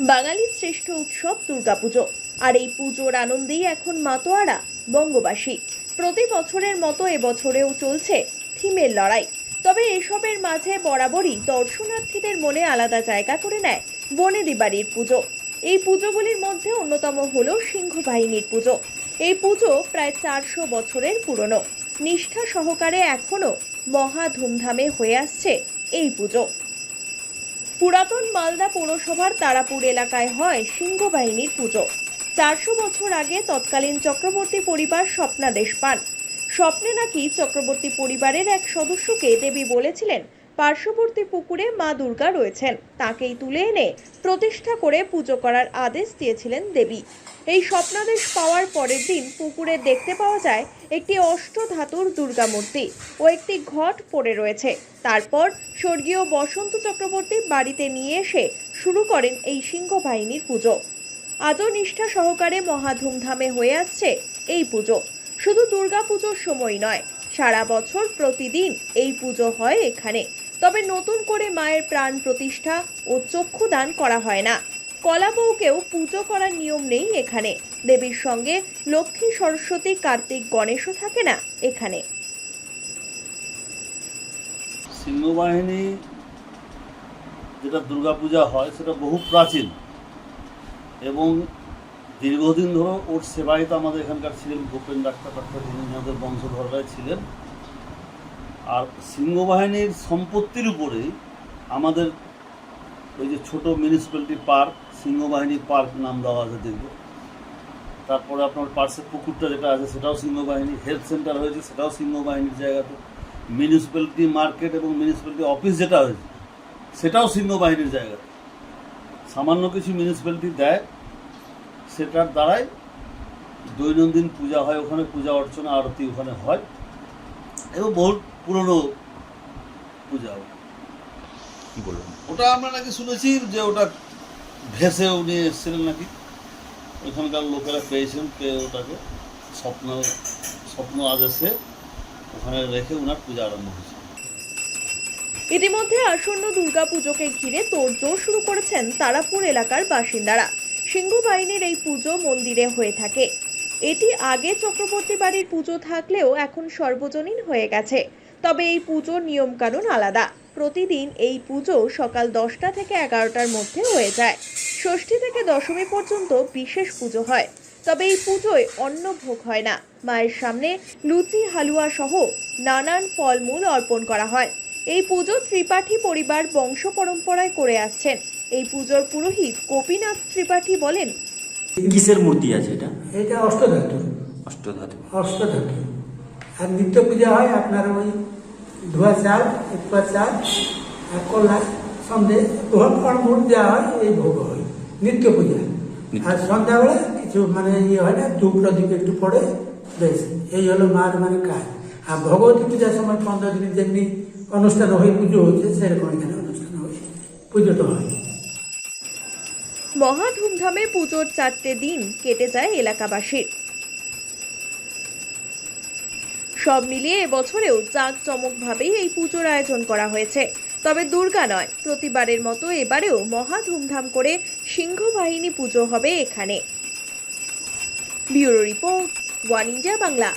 বাঙালির শ্রেষ্ঠ উৎসব দুর্গাপুজো। আর এই পুজোর আনন্দেই এখন মাতোয়ারা, বঙ্গবাসী। প্রতি বছরের মতো এবছরেও চলছে থিমের লড়াই। তবে এসবের মাঝে বরাবরই দর্শনার্থীদের মনে আলাদা জায়গা করে নেয় বনেদি বাড়ির পুজো। এই পুজোগুলির মধ্যে অন্যতম হল সিংহ বাহিনীর পুজো। এই পুজো প্রায় চারশো বছরের পুরনো। নিষ্ঠা সহকারে এখনও মহা ধুমধামে হয়ে আসছে এই পুজো। পুরাতন মালদা পৌরসভার তারাপুর এলাকায় হয় সিংহ বাহিনীর পুজো। চারশো বছর আগে তৎকালীন চক্রবর্তী পরিবার স্বপ্নাদেশ পান। স্বপ্নে নাকি চক্রবর্তী পরিবারের এক সদস্যকে দেবী বলেছিলেন পার্শ্ববর্তী পুকুরে মা দুর্গা রয়েছেন। তাকেই তুলে এনে প্রতিষ্ঠা করে পুজো করার আদেশ দিয়েছিলেন দেবী। এই স্বপ্নাদেশ পাওয়ার পরের দিন পুকুরে দেখতে পাওয়া যায় একটি অষ্টধাতুর দুর্গা মূর্তি ও একটি ঘট পড়ে রয়েছে। তারপর স্বর্গীয় বসন্ত চক্রবর্তী বাড়িতে নিয়ে এসে শুরু করেন এই সিংহ বাহিনীর পুজো। আজও নিষ্ঠা সহকারে মহা ধুমধামে হয়ে আসছে এই পুজো। শুধু দুর্গা পুজোর সময় নয়, সারা বছর প্রতিদিন এই পুজো হয় এখানে। তবে নতুন করে মায়ের প্রাণ প্রতিষ্ঠা ও চক্ষুদান করা হয় না। কলা বউকেও পুজো করার নিয়ম নেই এখানে। দেবীর সঙ্গে লক্ষ্মী, সরস্বতী, কার্তিক, গণেশও থাকে না এখানে। সিংহবাহিনী যেটা দুর্গাপূজা হয়, সেটা বহু প্রাচীন এবং দীর্ঘদিন ধরে ওর সেবায় তো আমাদের এখানকার ছিলেন ভূপেন ডাক্তার ডাক্তার বংশধররাই ছিলেন। আর সিংহবাহিনীর সম্পত্তির উপরেই আমাদের ওই যে ছোট মিউনিসিপ্যালিটি পার্ক সিংহবাহিনী পার্ক নাম দেওয়া আছে দেখবে। তারপরে আপনার পার্শ্বের পুকুরটা যেটা আছে, সেটাও সিংহবাহিনী হেলথ সেন্টার হয়েছে, সেটাও সিংহবাহিনীর জায়গাতে। মিউনিসিপ্যালিটি মার্কেট এবং মিউনিসিপ্যালিটি অফিস যেটা হয়েছে, সেটাও সিংহবাহিনীর জায়গাতে। সামান্য কিছু মিউনিসিপ্যালিটি দেয়, সেটার দ্বারাই দৈনন্দিন পূজা হয়, ওখানে পূজা অর্চনা, আরতি ওখানে হয়। এবং বহু পুরনো পূজা। কি বলবেন ওটা আমরা নাকি শুনেছি যে ওটা ভেসে উনি এসেছিলেন নাকি? ওইখানকার লোকেরা পেয়েছেন পেয়ে ওটাকে স্বপ্ন স্বপ্ন আদেশে ওখানে রেখে ওনার পূজা আরম্ভ হয়েছে। ইতিমধ্যে আসন্ন দুর্গাপুজোকে ঘিরে তোড়জোড় শুরু করেছেন তারাপুর এলাকার বাসিন্দারা। সিংহ বাহিনীর এই পুজো মন্দিরে হয়ে থাকে। এটি আগে চক্রবর্তী বাড়ির পুজো থাকলেও এখন সর্বজনীন হয়ে গেছে। তবে এই পুজোর নিয়মকানুন আলাদা। প্রতিদিন এই পুজো সকাল দশটা থেকে এগারোটার মধ্যে হয়ে যায়। ষষ্ঠী থেকে দশমী পর্যন্ত বিশেষ পুজো হয়। তবে এই পুজোয় অন্ন ভোগ হয় না। মায়ের সামনে লুচি, হালুয়া সহ নানান ফলমূল অর্পণ করা হয়। এই পুজো ত্রিপাঠী পরিবার বংশ পরম্পরায় করে আসছেন। এই পুজোর পুরোহিত গোপীনাথ ত্রিপাঠী বলেন কিসের মূর্তি আছে এটা? এটা অষ্টধাতু। অষ্টধাতু। অষ্টধাতু। আর নিত্য পূজা হয় আপনার ওই ধোয়া চাল একপা চাল আর কলা সন্দেশ গ্রহণ ফলমূল দেওয়া হয় এই ভোগ হয় নিত্য পূজা। আর সন্ধ্যাবেলা কিছু মানে ইয়ে হয় না ধূপ প্রদীপ একটু পড়ে বেশ এই হলো মার মানে কাজ। আর ভগবতী পূজার সময় পনেরো দিন যেমনি অনুষ্ঠান হয় পুজো হচ্ছে সেরকম এখানে অনুষ্ঠান হয় পুজোটা হয়। মহা ধুমধামে পুজোর চারটে দিন কেটে যায় এলাকাবাসীর। সব মিলিয়ে এবছরেও জাঁকজমকভাবেই এই পুজোর আয়োজন করা হয়েছে। তবে দুর্গা নয়, প্রতিবারের মতো এবারেও মহা ধুমধাম করে সিংহ বাহিনী পুজো হবে এখানে। Bureau report, one India Bangla.